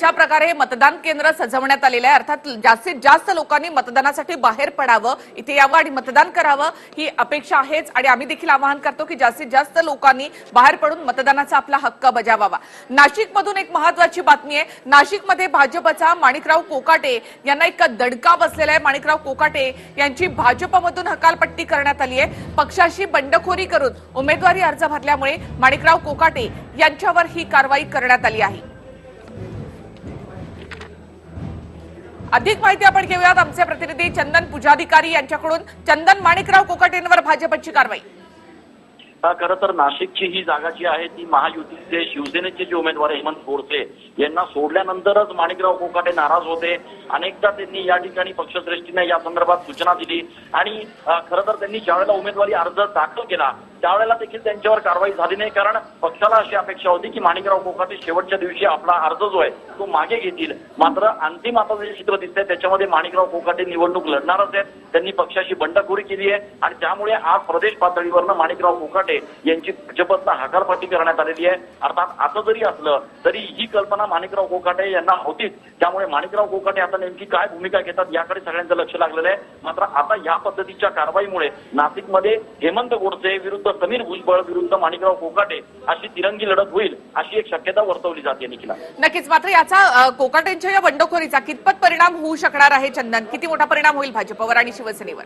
अशा प्रकारे मतदान केंद्र सजवण्यात आलेलं आहे? अर्थात जास्तीत जास्त लोकांनी मतदानासाठी बाहेर पडावं इथे यावं आणि मतदान करावं ही अपेक्षा आहेच. आणि आम्ही देखील आवाहन करतो की जास्तीत जास्त लोकांनी बाहेर पडून मतदानाचा आपला हक्क बजावावा. नाशिकमधून एक महत्वाची बातमी आहे. नाशिकमध्ये भाजपचा माणिकराव कोकाटे यांना एक दडका बसलेला आहे. माणिकराव कोकाटे यांची भाजपमधून हकालपट्टी करण्यात आली आहे. पक्षाशी बंडखोरी करून उमेदवारी अर्ज भरल्यामुळे माणिकराव कोकाटे यांच्यावर ही कारवाई करण्यात आली आहे. अधिक माहिती आपण घेऊयात. आमचे प्रतिनिधी चंदन पूजाधिकारी यांच्याकडून. चंदन माणिकराव कोकाटेंवर भाजपची कारवाई. खरं तर नाशिकची ही जागा जी आहे ती महायुतीचे शिवसेनेचे जे उमेदवार हेमंत गोडसे यांना सोडल्यानंतरच माणिकराव कोकाटे नाराज होते. अनेकदा त्यांनी या ठिकाणी पक्षश्रेष्ठीने या संदर्भात सूचना दिली. आणि खरं तर त्यांनी ज्यावेळेला उमेदवारी अर्ज दाखल केला त्यावेळेला देखील त्यांच्यावर कारवाई झाली नाही. कारण पक्षाला अशी अपेक्षा होती की माणिकराव कोकाटे शेवटच्या दिवशी आपला अर्ज जो आहे तो मागे घेतील. मात्र अंतिम आता जे चित्र दिसतंय त्याच्यामध्ये माणिकराव कोकाटे निवडणूक लढणारच आहेत. त्यांनी पक्षाशी बंडखोरी केली आहे. आणि त्यामुळे आज प्रदेश पातळीवरनं माणिकराव कोकाटे यांची भाजपचा हकालपट्टी करण्यात आलेली आहे. अर्थात आता जरी असलं तरी ही कल्पना माणिकराव कोकाटे यांना होतीच. त्यामुळे माणिकराव कोकाटे आता नेमकी काय भूमिका घेतात याकडे सगळ्यांचं लक्ष लागलेलं आहे. मात्र आता या पद्धतीच्या कारवाईमुळे नाशिकमध्ये हेमंत गोडसे विरुद्ध समीर भुजबळ विरुद्ध माणिकराव कोकाटे अशी तिरंगी लढत होईल अशी एक शक्यता वर्तवली जाते निखिला. नक्कीच मात्र याचा कोकाटेंच्या या बंडखोरीचा कितपत परिणाम होऊ शकणार आहे चंदन? किती मोठा परिणाम होईल भाजपवर आणि शिवसेनेवर?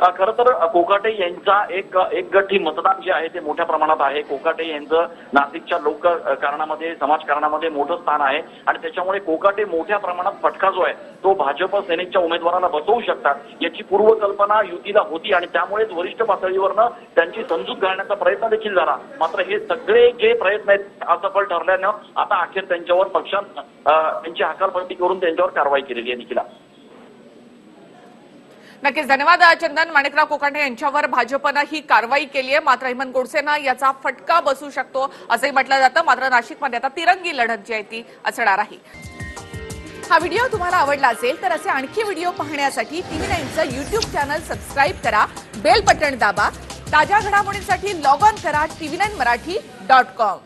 खरं तर कोकाटे यांचा एक एक गठी मतदान जे आहे ते मोठ्या प्रमाणात आहे. कोकाटे यांचं नाशिकच्या लोक कारणामध्ये समाजकारणामध्ये मोठं स्थान आहे. आणि त्याच्यामुळे कोकाटे मोठ्या प्रमाणात फटका जो आहे तो भाजप सेनेच्या उमेदवाराला बसवू शकतात. याची पूर्वकल्पना युतीला होती आणि त्यामुळेच वरिष्ठ पातळीवरनं त्यांची समजूत घालण्याचा प्रयत्न देखील झाला. मात्र हे सगळे जे प्रयत्न आहेत असफल ठरल्यानं आता अखेर त्यांच्यावर पक्षात त्यांची हकालपट्टी करून त्यांच्यावर कारवाई केलेली आहे निखिला. नक्कीच धन्यवाद चंदन माणिकराव कोकाटे यांच्यावर भाजपनं ही कारवाई केली आहे. मात्र हेमंत गोडसेंना याचा फटका बसू शकतो असंही म्हटलं जातं. मात्र नाशिकमध्ये आता तिरंगी लढत जी आहे ती असणार आहे. हा व्हिडिओ तुम्हाला आवडला असेल तर असे आणखी व्हिडिओ पाहण्यासाठी टीव्ही नाईनचं युट्यूब चॅनल सबस्क्राईब करा. बेल बटन दाबा. ताज्या घडामोडींसाठी लॉग ऑन करा. TV nine Marathi dot com.